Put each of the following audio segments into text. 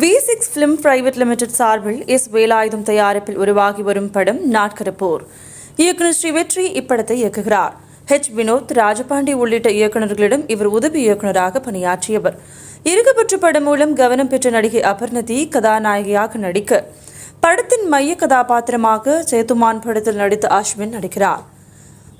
V six film private limited சார்பில் S Velayutham தயாரிப்பில் உருவாகி வரும் படம் நாட்கரப்போர். இயக்குனர் ஸ்ரீ வெற்றி இப்படத்தை இயக்குகிறார். ஹெச் வினோத் ராஜபாண்டி உள்ளிட்ட இயக்குநர்களிடம் இவர் உதவி இயக்குநராக பணியாற்றியவர். இருக்கப்பற்ற படம் மூலம் கவனம் பெற்ற நடிகை அபர்ணதி கதாநாயகியாக நடிக்க. படத்தின் மைய கதாபாத்திரமாக சேத்துமான் படத்தில் நடித்த அஸ்வின் நடிக்கிறார்.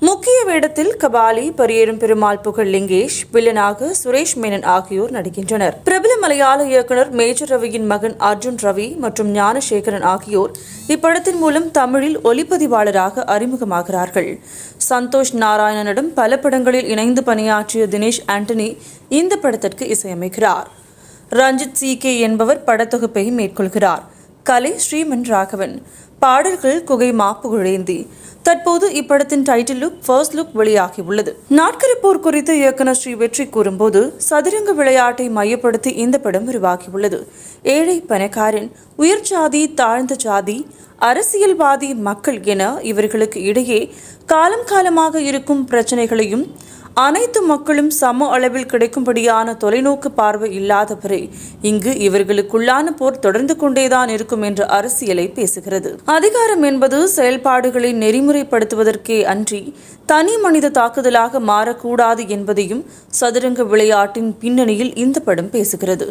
முக்கிய வேடத்தில் கபாலி பரியேறும் பெருமாள் புகழ் லிங்கேஷ் வில்லனாக சுரேஷ் மேனன் ஆகியோர் நடிக்கின்றனர். பிரபல மலையாள இயக்குனர் மேஜர் ரவியின் மகன் அர்ஜுன் ரவி மற்றும் ஞானசேகரன் ஆகியோர் இப்படத்தின் மூலம் தமிழில் ஒளிப்பதிவாளராக அறிமுகமாகிறார்கள். சந்தோஷ் நாராயணனிடம் பல படங்களில் இணைந்து பணியாற்றிய தினேஷ் ஆண்டனி இந்த படத்திற்கு இசையமைக்கிறார். ரஞ்சித் சி. கே. என்பவர் படத்தொகுப்பை மேற்கொள்கிறார். கலை ஸ்ரீமன் ராகவன். பாடல்கள் குகை புகழேந்தி தற்போது இப்படத்தின் டைட்டில் லுக் ஃபர்ஸ்ட் லுக் வெளியாகி வெளியாகியுள்ளது நாட்கரப்போர் குறித்து இயக்குனர் ஸ்ரீ வெற்றி கூறும்போது சதுரங்க விளையாட்டை மையப்படுத்தி இந்த படம் உருவாகியுள்ளது. ஏழை பணக்காரன் உயர் ஜாதி தாழ்ந்த ஜாதி அரசியல்வாதி மக்கள் என இவர்களுக்கு இடையே காலம் காலமாக இருக்கும் பிரச்சனைகளையும் அனைத்து மக்களும் சம அளவில் கிடைக்கும்படியான தொலைநோக்கு பார்வை இல்லாதவரை இங்கு இவர்களுக்குள்ளான போர் தொடர்ந்து கொண்டேதான் இருக்கும் என்ற அரசியலை பேசுகிறது. அதிகாரம் என்பது செயல்பாடுகளை நெறிமுறைப்படுத்துவதற்கே அன்றி தனி மனித தாக்குதலாக மாறக்கூடாது என்பதையும் சதுரங்க விளையாட்டின் பின்னணியில் இந்த படம் பேசுகிறது.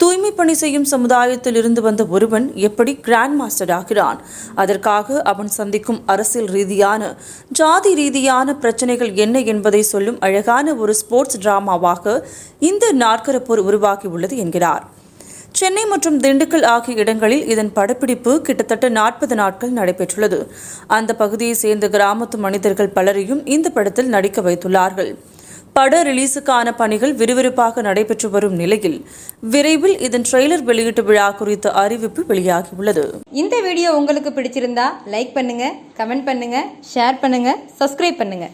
தூய்மை பணி செய்யும் சமுதாயத்தில் இருந்து வந்த ஒருவன் எப்படி கிராண்ட் மாஸ்டர் ஆகிறான்? அதற்காக அவன் சந்திக்கும் அரசியல் ரீதியான ஜாதி ரீதியான பிரச்சனைகள் என்ன என்பதை சொல்லும் அழகான ஒரு ஸ்போர்ட்ஸ் டிராமாவாக இந்த நாற்கரப்போர் உருவாகியுள்ளது என்கிறார். சென்னை மற்றும் திண்டுக்கல் ஆகிய இடங்களில் இதன் படப்பிடிப்பு கிட்டத்தட்ட நாற்பது நாட்கள் நடைபெற்றுள்ளது. அந்த பகுதியை சேர்ந்த கிராமத்து மனிதர்கள் பலரையும் இந்த படத்தில் நடிக்க வைத்துள்ளார்கள். பட ரிலீஸுக்கான பணிகள் விறுவிறுப்பாக நடைபெற்று வரும் நிலையில் விரைவில் இதன் ட்ரெய்லர் வெளியீட்டு விழா குறித்த அறிவிப்பு வெளியாகியுள்ளது. இந்த வீடியோ உங்களுக்கு பிடிச்சிருந்தா லைக் பண்ணுங்க கமெண்ட் பண்ணுங்க ஷேர் பண்ணுங்க சப்ஸ்கிரைப் பண்ணுங்க.